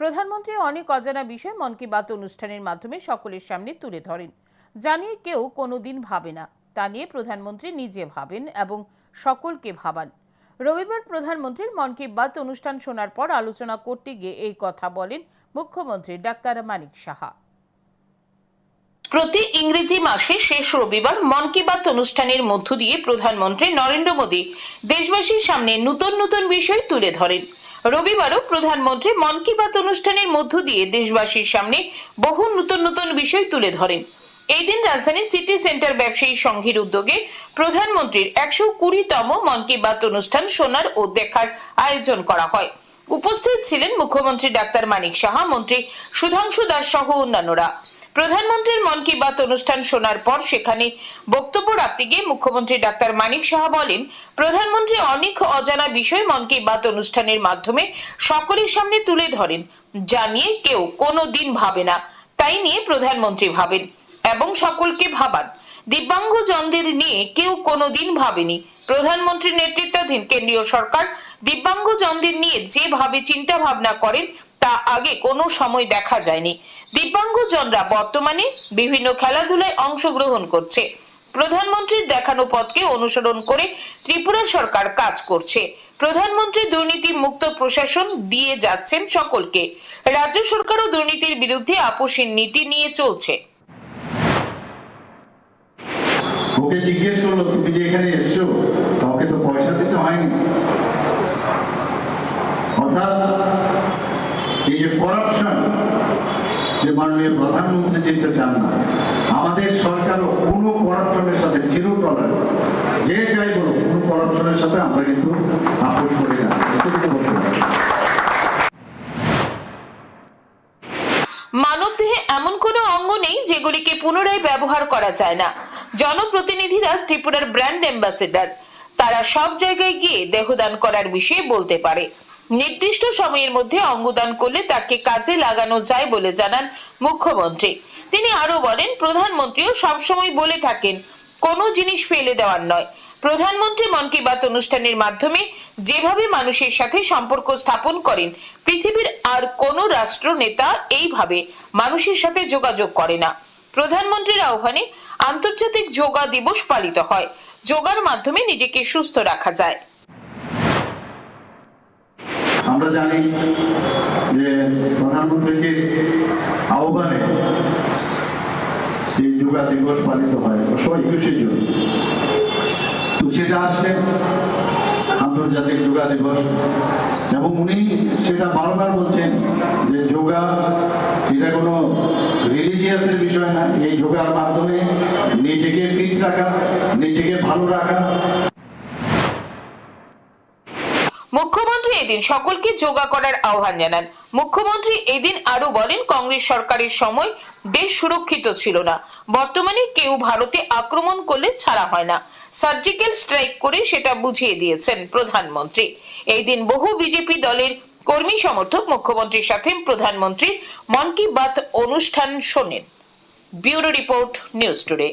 প্রধানমন্ত্রী অনেক অজানা বিষয় মন কি বাত অনুষ্ঠানের মাধ্যমে সকলের সামনে তুলে ধরেন। জানিয়ে কেউ কোনোদিন ভাবে না। তা নিয়ে প্রধানমন্ত্রী নিজে ভাবেন এবং সকলকে ভাবান। রবিবার প্রধানমন্ত্রীর মন কি বাত অনুষ্ঠান শোনার পর আলোচনা করতে গিয়ে এই কথা বলেন মুখ্যমন্ত্রী ডাক্তার মানিক সাহা। প্রতি ইংরেজি মাসে শেষ রবিবার মন কি বাত অনুষ্ঠানের মধ্য দিয়ে প্রধানমন্ত্রী নরেন্দ্র মোদী দেশবাসীর সামনে নতুন নতুন বিষয় তুলে ধরেন। রবিবারও প্রধানমন্ত্রী মন কি বাত অনুষ্ঠানের মধ্য দিয়ে দেশবাসীর সামনে বহু নতুন নতুন বিষয় তুলে ধরেন। এই দিন রাজধানী সিটি সেন্টার ব্যবসায়ী সংঘের উদ্যোগে প্রধানমন্ত্রীর একশো কুড়িতম মন কি বাত অনুষ্ঠান শোনার ও দেখার আয়োজন করা হয়। উপস্থিত ছিলেন মুখ্যমন্ত্রী ডাক্তার মানিক সাহা, মন্ত্রী সুধাংশু দাস সহ অন্যান্যরা। প্রধানমন্ত্রীর মন কি বাত অনুষ্ঠান শোনার পর সেখানে বক্তব্য রাখতে গিয়ে মুখ্যমন্ত্রী ডাক্তার মানিক সাহা বলেন, প্রধানমন্ত্রী অনেক অজানা বিষয় মন কি বাত অনুষ্ঠানের মাধ্যমে সকলের সামনে তুলে ধরেন, যা নিয়ে কেউ কোনো দিন ভাবে না। তাই নিয়ে প্রধানমন্ত্রী ভাবেন এবং সকলকে ভাবান দিব্যাঙ্গজনদের নিয়ে কেউ কোনোদিন ভাবেনি। প্রধানমন্ত্রীর নেতৃত্বাধীন কেন্দ্রীয় সরকার দিব্যাঙ্গজনদের নিয়ে যেভাবে চিন্তা ভাবনা করেন তা আগে কোনো সময় দেখা যায়নি। দিব্যাঙ্গজনরা বর্তমানে বিভিন্ন খেলাধুলায় অংশগ্রহণ করছে। প্রধানমন্ত্রীর দেখানো পথকে অনুসরণ করে ত্রিপুরা সরকার কাজ করছে। প্রধানমন্ত্রী দুর্নীতি মুক্ত প্রশাসন দিয়ে যাচ্ছেন সকলকে। রাজ্য সরকারও দুর্নীতির বিরুদ্ধে আপোষের নীতি নিয়ে চলছে। ওকে জিজ্ঞেস করল, তুমি যে এখানে এসছো কাউকে তো পয়সা দিতে হয়নি। অর্থাৎ এই যে করাপশন যে মাননীয় প্রধানমন্ত্রী যেতে চান না, আমাদের সরকারও কোনো করাপশনের সাথে জিরো টলারেন্স যে যাই বলো কোনো করাপশনের সাথে আমরা কিন্তু আপোষ করি না। যেগুলিকে পুনরায় ব্যবহার করা যায় না। জনপ্রতিনিধিরা ত্রিপুরার ব্র্যান্ড অ্যাম্বাসেডার তারা সব জায়গায় গিয়ে দেহদান করার বিষয়ে বলতে পারে। নির্দিষ্ট সময়ের মধ্যে অঙ্গদান করলে তাকে কাজে লাগানো যায় বলে জানান মুখ্যমন্ত্রী। তিনি আরও বলেন, প্রধানমন্ত্রীও সবসময় বলে থাকেন, কোনো জিনিস ফেলে দেওয়ার নয়। প্রধানমন্ত্রী মন কি বাত অনুষ্ঠানের মাধ্যমে যেভাবে মানুষের সাথে সম্পর্ক স্থাপন করেন, পৃথিবীর আর কোনো রাষ্ট্র নেতা এইভাবে মানুষের সাথে যোগাযোগ করে না। প্রধানমন্ত্রীর আহ্বানে আন্তর্জাতিক যোগা দিবস পালিত হয়। যোগার মাধ্যমে নিজেকে সুস্থ রাখা যায়। আমরা জানি যে প্রধানমন্ত্রীর আহ্বানে এই যোগা দিবস পালিত হয় অবশ্য একুশে জুন। তো সেটা আসছে, আন্তর্জাতিক যোগা দিবস। এবং উনি সেটা বারবার বলছেন যে যোগা, এটা কোনো রিলিজিয়াসের বিষয় না, এই যোগার মাধ্যমে নিজেকে ফিট রাখা, নিজেকে ভালো রাখা মুখ্যমন্ত্রী এদিন সকলকে যোগা করার আহ্বান জানান। মুখ্যমন্ত্রী এদিন আরও বলেন, কংগ্রেস সরকারের সময় দেশ সুরক্ষিত ছিল না। বর্তমানে কেউ ভারতে আক্রমণ করলে ছাড়া হয় না। সার্জিক্যাল স্ট্রাইক করে সেটা বুঝিয়ে দিয়েছেন প্রধানমন্ত্রী। এই দিন বহু বিজেপি দলের কর্মী সমর্থক মুখ্যমন্ত্রীর সাথে প্রধানমন্ত্রীর মন কি বাত অনুষ্ঠান শোনেন। Bureau report, news today.